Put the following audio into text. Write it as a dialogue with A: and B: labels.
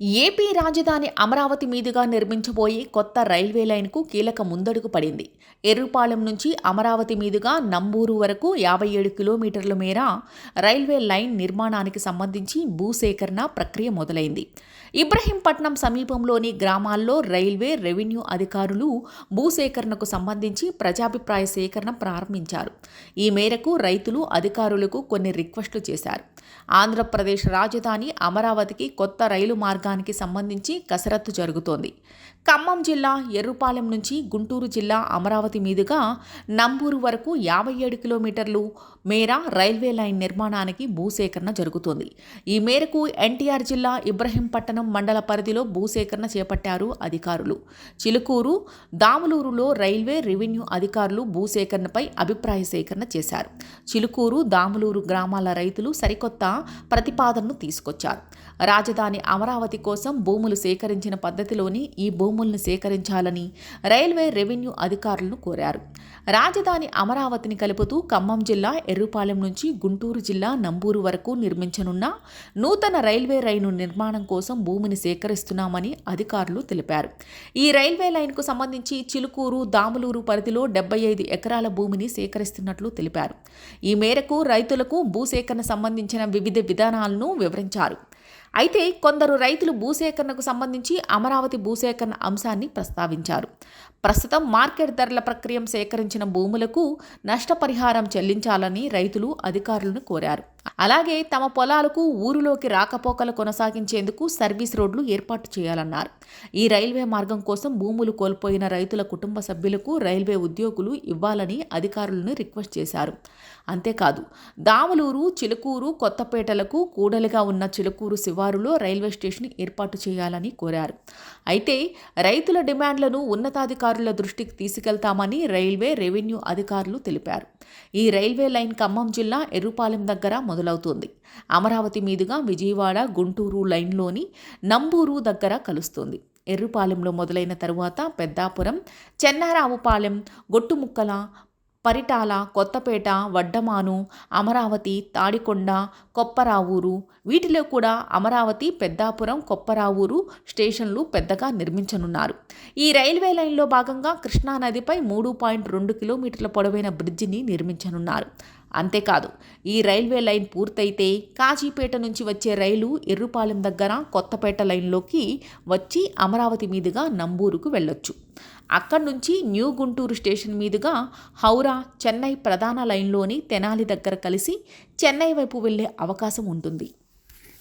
A: AP రాజధాని అమరావతి మీదుగా నిర్మించబోయే కొత్త రైల్వే లైన్కు కీలక ముందడుగు పడింది. ఎర్రుపాలెం నుంచి అమరావతి మీదుగా నంబూరు వరకు యాభై ఏడు కిలోమీటర్ల మేర రైల్వే లైన్ నిర్మాణానికి సంబంధించి భూసేకరణ ప్రక్రియ మొదలైంది. ఇబ్రహీంపట్నం సమీపంలోని గ్రామాల్లో రైల్వే రెవెన్యూ అధికారులు భూసేకరణకు సంబంధించి ప్రజాభిప్రాయ సేకరణ ప్రారంభించారు. ఈ మేరకు రైతులు అధికారులకు కొన్ని రిక్వెస్టులు చేశారు. ఆంధ్రప్రదేశ్ రాజధాని అమరావతికి కొత్త రైలు పథకానికి సంబంధించి కసరత్తు జరుగుతోంది. ఖమ్మం జిల్లా ఎర్రుపాలెం నుంచి గుంటూరు జిల్లా అమరావతి మీదుగా నంబూరు వరకు యాభై ఏడు కిలోమీటర్లు మేర రైల్వే లైన్ నిర్మాణానికి భూసేకరణ జరుగుతోంది. ఈ మేరకు ఎన్టీఆర్ జిల్లా ఇబ్రహీంపట్నం మండల పరిధిలో భూసేకరణ చేపట్టారు అధికారులు. చిలుకూరు దాములూరులో రైల్వే రెవెన్యూ అధికారులు భూసేకరణపై అభిప్రాయ సేకరణ చేశారు. చిలుకూరు దాములూరు గ్రామాల రైతులు సరికొత్త ప్రతిపాదనను తీసుకొచ్చారు. రాజధాని అమరావతి కోసం భూములు సేకరించిన పద్ధతిలోని ఈ భూ భూములను సేకరించాలని రైల్వే రెవెన్యూ అధికారులను కోరారు. రాజధాని అమరావతిని కలుపుతూ ఖమ్మం జిల్లా ఎర్రుపాలెం నుంచి గుంటూరు జిల్లా నంబూరు వరకు నిర్మించనున్న నూతన రైల్వే రైలు నిర్మాణం కోసం భూమిని సేకరిస్తున్నామని అధికారులు తెలిపారు. ఈ రైల్వే లైన్కు సంబంధించి చిలుకూరు దాములూరు పరిధిలో డెబ్బై ఐదు ఎకరాల భూమిని సేకరిస్తున్నట్లు తెలిపారు. ఈ మేరకు రైతులకు భూసేకరణ సంబంధించిన వివిధ విధానాలను వివరించారు. అయితే కొందరు రైతులు భూసేకరణకు సంబంధించి అమరావతి భూసేకరణ అంశాన్ని ప్రస్తావించారు. ప్రస్తుతం మార్కెట్ ధరల ప్రక్రియ సేకరించిన భూములకు నష్టపరిహారం చెల్లించాలని రైతులు అధికారులను కోరారు. అలాగే తమ పొలాలకు ఊరిలోకి రాకపోకలు కొనసాగించేందుకు సర్వీస్ రోడ్లు ఏర్పాటు చేయాలన్నారు. ఈ రైల్వే మార్గం కోసం భూములు కోల్పోయిన రైతుల కుటుంబ సభ్యులకు రైల్వే ఉద్యోగులు ఇవ్వాలని అధికారులను రిక్వెస్ట్ చేశారు. అంతేకాదు దాములూరు చిలుకూరు కొత్తపేటలకు కూడలిగా ఉన్న చిలుకూరు శివారులో రైల్వే స్టేషన్ ఏర్పాటు చేయాలని కోరారు. అయితే రైతుల డిమాండ్లను ఉన్నతాధికారుల దృష్టికి తీసుకెళ్తామని రైల్వే రెవెన్యూ అధికారులు తెలిపారు. ఈ రైల్వే లైన్ ఖమ్మం జిల్లా ఎర్రుపాలెం దగ్గర మొదలవుతుంది. అమరావతి మీదుగా విజయవాడ గుంటూరు లైన్లోని నంబూరు దగ్గర కలుస్తుంది. ఎర్రుపాలెంలో మొదలైన తరువాత పెద్దాపురం చెన్నారావుపాలెం గొట్టుముక్కల పరిటాల కొత్తపేట వడ్డమాను అమరావతి తాడికొండ కొప్పరావూరు వీటిలో కూడా అమరావతి పెద్దాపురం కొప్పరావూరు స్టేషన్లు పెద్దగా నిర్మించనున్నారు. ఈ రైల్వే లైన్లో భాగంగా కృష్ణానదిపై మూడు పాయింట్ రెండు కిలోమీటర్ల పొడవైన బ్రిడ్జిని నిర్మించనున్నారు. అంతేకాదు ఈ రైల్వే లైన్ పూర్తయితే కాజీపేట నుంచి వచ్చే రైలు ఎర్రుపాలెం దగ్గర కొత్తపేట లైన్లోకి వచ్చి అమరావతి మీదుగా నంబూరుకు వెళ్ళొచ్చు. అక్కడి నుంచి న్యూ గుంటూరు స్టేషన్ మీదుగా హౌరా చెన్నై ప్రధాన లైన్లోని తెనాలి దగ్గర కలిసి చెన్నై వైపు వెళ్ళే అవకాశం ఉంటుంది.